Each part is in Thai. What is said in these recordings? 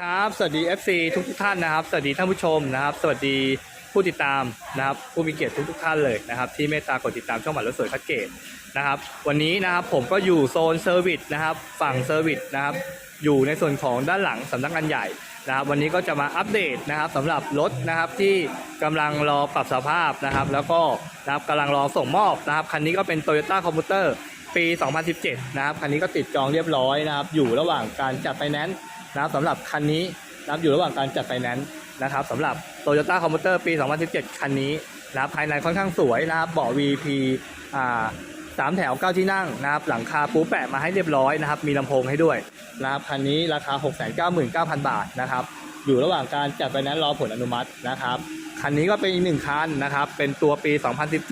ครับสวัสดี FC ทุกทุกท่านนะครับ สวัสดีท่านผู้ชมนะครับ สวัสดีผู้ติดตามนะครับผู้มีเกียรติทุกทุกท่านเลยนะครับ ที่เมตตากดติดตามช่องหมันรถสวยคัดเกตนะครับ วันนี้นะครับผมก็อยู่โซนเซอร์วิสนะครับ ฝั่งเซอร์วิสนะครับ อยู่ในส่วนของด้านหลังสำนักงานใหญ่นะครับ วันนี้ก็จะมาอัปเดตนะครับสำหรับรถนะครับที่กำลังรอปรับสภาพนะครับ แล้วก็นะครับกำลังรอส่งมอบนะครับคันนี้ก็เป็น Toyota c o m m u t e r ปี 2017 นะครับคันนี้ก็ติดจองเรียบร้อยนะครับ อยู่ระหว่างการจัดไฟแนนซ์ นับสำหรับคันนี้นับอยู่ระหว่างการจัดไฟแนนซ์นะครับสำหรับ Toyota c o m m u t e r ปี 2017 คันนี้นับภายในค่อนข้างสวยนะครับเบาะ VP อ่าสามแถว9ที่นั่งนะครับหลังคาปูแปะมาให้เรียบร้อยนะครับมีลำโพงให้ด้วยนะครับคันนี้ราคา 699,000 บาทนะครับอยู่ระหว่างการจัดไฟแนนซ์รอผลอนุมัตินะครับคันนี้ก็เป็นอีกหนึ่งคันนะครับเป็นตัวปี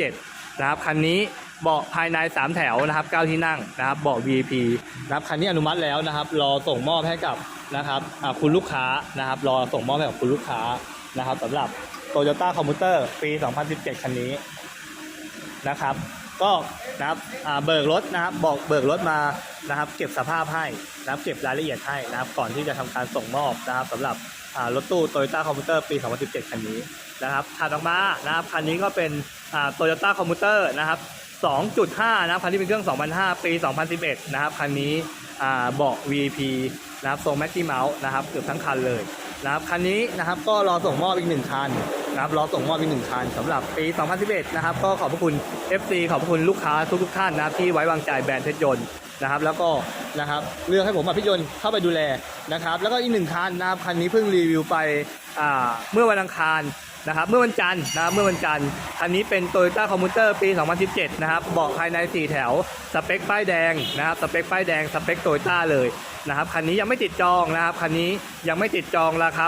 2017นะครับคันนี้เบาะภายใน 3 แถวนะครับ9ที่นั่งนะครับเบาะ VIP นะครับคันนี้อนุมัติแล้วนะครับรอส่งมอบให้กับนะครับคุณลูกค้านะครับรอส่งมอบให้กับคุณลูกค้านะครับสำหรับ Toyota c o m m u t e r ปี 2017 คันนี้นะครับ ก็นะครับเบิกรถนะครับบอกเบิกรถมานะครับ เก็บสภาพให้นะครับเก็บรายละเอียดให้นะครับ ก่อนที่จะทำการส่งมอบนะครับสำหรับรถตู้ Toyota c o m m u t e r ปี 2017 คันนี้นะครับถัดออกมานะครับคันนี้ก็เป็นอ่า Toyota c o m m u t e r นะครับ 2.5 นะครับคันนี้เป็นเครื่อง 2005 ปี 2011 นะครับคันนี้ เบาะ VP นะครับทรงแม็กกี้เมาส์นะครับเกือบทั้งคันเลยนะครับคันนี้นะครับก็รอส่งมอบอีกหนึ่งคันนะครับรอส่งมอบอีกหนึ่งคันสำหรับปี 2011 นะครับก็ขอบพระคุณ FC ขอบพระคุณลูกค้าทุกๆท่านนะครับที่ไว้วางใจแบรนด์เพชรยนต์นะครับแล้วก็นะครับเลือกให้ผมมาพชรยนต์เข้าไปดูแลนะครับแล้วก็อีกหนึ่งคันนะครับคันนี้เพิ่งรีวิวไปเมื่อวันอังคาร นะครับเมื่อวันจันทร์นะครับเมื่อวันจันทร์คันนี้เป็น Toyota c o m m u t e r ปี 2017 นะครับเบาะภายใน 4 แถว สเปคป้ายแดงนะครับสเปคป้ายแดงสเปคโตโยต้าเลยนะครับคันนี้ยังไม่ติดจองนะครับคันนี้ยังไม่ติดจองราคา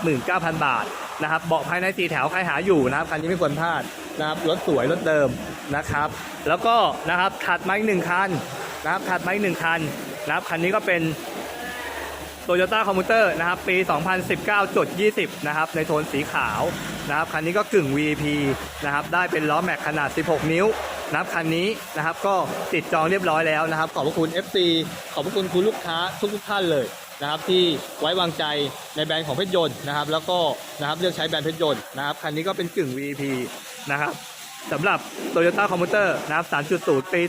689,000 บาทนะครับเบาะภายในสีแถวใครหาอยู่นะครับคันนี้ไม่ควรพลาดนะครับรถสวยรถเดิมนะครับ แล้วก็นะครับถัดมาอีกหนึ่งคันนะครับถัดมาอีกหนึ่งคันนะครับคันนี้ก็เป็น Toyota c o m m u t e r นะครับ ปี 2019.20 นะครับ ในโทนสีขาวนะครับ คันนี้ก็กึ่ง VP นะครับ ได้เป็นล้อแม็กขนาด 16 นิ้วนะครับคันนี้นะครับก็ติดจองเรียบร้อยแล้วนะครับ ขอบพระคุณ FC ขอบพระคุณคุณลูกค้าทุกทุกท่านเลยนะครับที่ไว้วางใจในแบรนด์ของเพชรยนต์นะครับ แล้วก็นะครับเลือกใช้แบรนด์เพชรยนต์นะครับคันนี้ก็เป็นกึ่ง VP นะครับสำหรับ Toyota c o m m u t e r นะครับ 3.0 ปี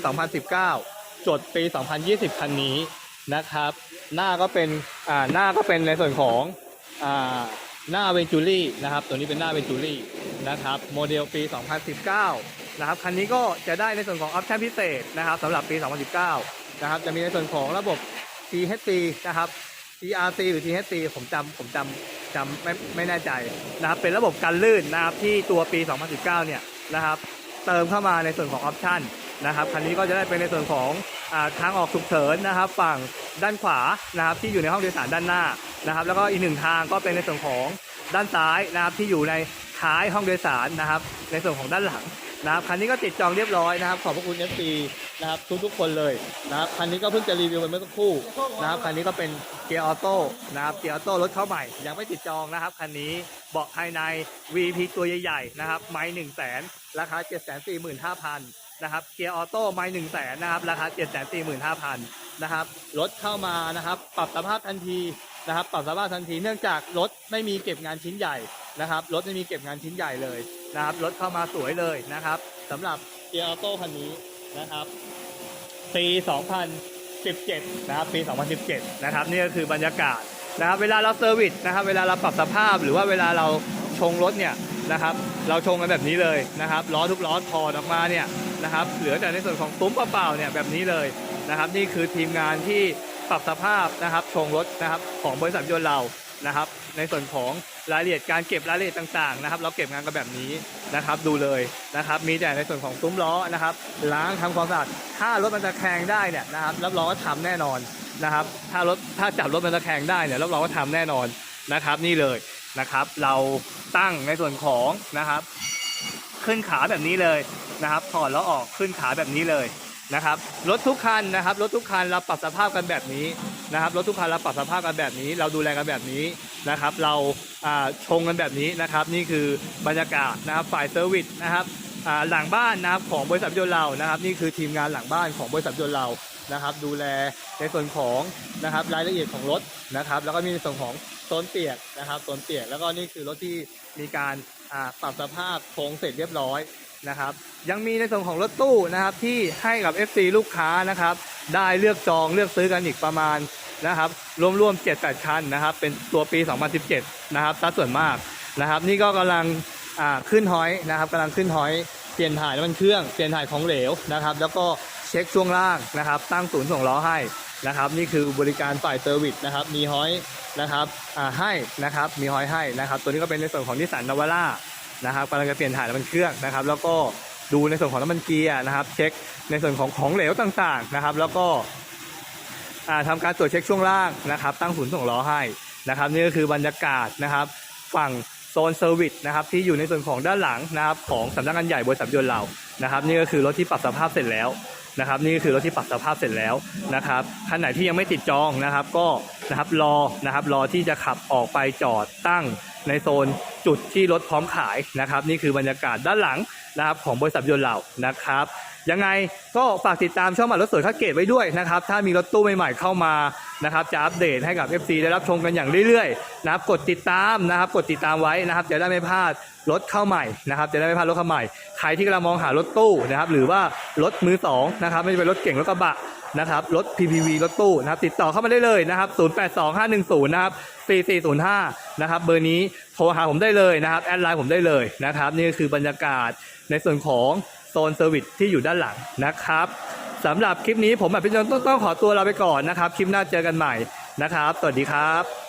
2019 จดปี 2020 คันนี้นะครับ หน้าก็เป็นอ่าหน้าก็เป็นในส่วนของอ่าหน้าเวนจูรี่นะครับ ตัวนี้เป็นหน้าเวนจูรี่นะครับโมเดลปี 2019 นะครับคันนี้ก็จะได้ในส่วนของออปชั่นพิเศษนะครับสำหรับปี 2019 นะครับจะมีในส่วนของระบบ THC นะครับ TRC หรือ THC ผมจำผมจำจำไม่ไม่แน่ใจนะครับเป็นระบบกันลื่นนะครับที่ตัวปี 2019 เนี่ยนะครับเติมเข้ามาในส่วนของออปชั่น นะครับคันนี้ก็จะได้เป็นในส่วนของอทางออกฉุกเฉินนะครับ ฝั่งด้านขวานะครับที่อยู่ในห้องโดยสารด้านหน้านะครับ แล้วก็อีกหนึ่งทางก็เป็นในส่วนของด้านซ้ายนะครับที่อยู่ในท้ายห้องโดยสารนะครับ ในส่วนของด้านหลังนะครับคันนี้ก็ติดจองเรียบร้อยนะครับ ขอบพระคุณ FC นะครับทุกๆคนเลยนะครับคันนี้ก็เพิ่งจะรีวิวไปเมื่อสักครู่นะครับคันนี้ก็เป็นเกียร์ออโต้นะครับเกียร์ออโต้รถเข้าใหม่ ยังไม่ติดจองนะครับคันนี้เบาะภายใน VP ตัวใหญ่ๆนะครับไม้หนึ่งแสนราคา7 4 5 0 0 0น นะครับเกียร์ออโต้ไม่หนึ่งแสนนะครับราคาเจ็ดแสนสี่หมื่นห้าพันนะครับรถเข้ามานะครับปรับสภาพทันทีนะครับปรับสภาพทันทีเนื่องจากรถไม่มีเก็บงานชิ้นใหญ่นะครับรถไม่มีเก็บงานชิ้นใหญ่เลยนะครับรถเข้ามาสวยเลยนะครับสำหรับเกียร์ออโต้คันนี้นะครับปี2017นะครับปี 2017นะครับนี่ก็คือบรรยากาศนะครับเวลาเราเซอร์วิสนะครับเวลาเราปรับสภาพหรือว่าเวลาเราชงรถเนี่ย นะครับ เราชงกันแบบนี้เลยนะครับล้อทุกล้อถอดออกมาเนี่ยนะครับเหลือแต่ในส่วนของตุ้มเปล่าๆเนี่ยแบบนี้เลยนะครับ นี่คือทีมงานที่ปรับสภาพนะครับชงรถนะครับของบริษัทยนต์เรานะครับ ในส่วนของรายละเอียดการเก็บรายละเอียดต่างๆนะครับ เราเก็บงานกันแบบนี้นะครับดูเลยนะครับ มีแต่ในส่วนของซุ้มล้อนะครับ ล้างทำความสะอาดถ้ารถมันจะแคงได้เนี่ยนะครับรับรองว่าทำแน่นอนนะครับ ถ้ารถถ้าจับรถมันตะแคงได้เนี่ยรับรองว่าทำแน่นอนนะครับ นี่เลย นะครับ เราตั้งในส่วนของนะครับ ขึ้นขาแบบนี้เลยนะครับถอดแล้วออกขึ้นขาแบบนี้เลยนะครับรถทุกคันนะครับรถทุกคันเราปรับสภาพกันแบบนี้นะครับรถทุกคันเราปรับสภาพกันแบบนี้ เราดูแลกันแบบนี้นะครับ เราชงกันแบบนี้นะครับ นี่คือบรรยากาศนะครับฝ่ายเซอร์วิสนะครับหลังบ้านนะครับของบริษัทยนต์เรานะครับ นี่คือทีมงานหลังบ้านของบริษัทยนต์เรา นะครับ ดูแลในส่วนของนะครับรายละเอียดของรถนะครับ แล้วก็มีในส่วนของโซนเปียกนะครับโซนเปียกแล้วก็นี่คือรถที่มีการปรับสภาพโครงเสร็จเรียบร้อยนะครับ ยังมีในส่วนของรถตู้นะครับที่ให้กับ FC ลูกค้านะครับ ได้เลือกจองเลือกซื้อกันอีกประมาณนะครับ รวมๆ 7-8 คันนะครับ เป็นตัวปี 2017 นะครับสัดส่วนมากนะครับ นี่ก็กำลังขึ้นฮอยนะครับกำลังขึ้นฮอย เปลี่ยนถ่ายน้ำมันเครื่องเปลี่ยนถ่ายของเหลวนะครับ แล้วก็เช็คช่วงล่างนะครับ ตั้งศูนย์ส่งล้อให้นะครับ นี่คือบริการฝ่ายเซอร์วิสนะครับ มีฮอยนะครับให้นะครับ มีฮอยให้นะครับ ตัวนี้ก็เป็นในส่วนของนิสสันนาวาร่านะครับกำลังจะเปลี่ยนถ่ายน้ำมันเครื่องนะครับ แล้วก็ดูในส่วนของน้ำมันเกียร์นะครับ เช็คในส่วนของของเหลวต่างๆนะครับ แล้วก็อ่าทำการตรวจเช็คช่วงล่างนะครับ ตั้งศูนย์ส่งล้อให้นะครับ นี่ก็คือบรรยากาศนะครับ ฝั่ง โซนเซอร์วิสนะครับที่อยู่ในส่วนของด้านหลังนะครับของสำนักงานใหญ่บริษัทยนต์เรานะครับ นี่ก็คือรถที่ปรับสภาพเสร็จแล้วนะครับ นี่ก็คือรถที่ปรับสภาพเสร็จแล้วนะครับคันไหนที่ยังไม่ติดจองนะครับ ก็ นะครับรอนะครับรอที่จะขับออกไปจอดตั้งในโซนจุดที่รถพร้อมขายนะครับ นี่คือบรรยากาศด้านหลังนะครับของบริษัทยนต์เรานะครับยังไงก็ฝากติดตามช่องหมัดรถสวยคัดเกตไว้ด้วยนะครับ ถ้ามีรถตู้ใหม่ๆเข้ามานะครับจะอัปเดตให้กับ FC ได้รับชมกันอย่างเรื่อยๆนะครับกดติดตามนะครับ กดติดตามไว้นะครับจะได้ไม่พลาดรถเข้าใหม่นะครับ จะได้ไม่พลาดรถเข้าใหม่ ใครที่กำลังมองหารถตู้นะครับ หรือว่ารถมือสองนะครับ ไม่ว่าจะเป็นรถเก่งรถกระบะ นะครับรถ PPV รถตู้นะครับติดต่อเข้ามาได้เลยนะครับ 082510 นะครับ 4405 นะครับเบอร์นี้โทรหาผมได้เลยนะครับแอดไลน์ผมได้เลยนะครับนี่คือบรรยากาศในส่วนของโซนเซอร์วิสที่อยู่ด้านหลังนะครับสำหรับคลิปนี้ผมแบบพี่จนต้องต้องขอตัวลาไปก่อนนะครับ คลิปหน้าเจอกันใหม่นะครับ สวัสดีครับ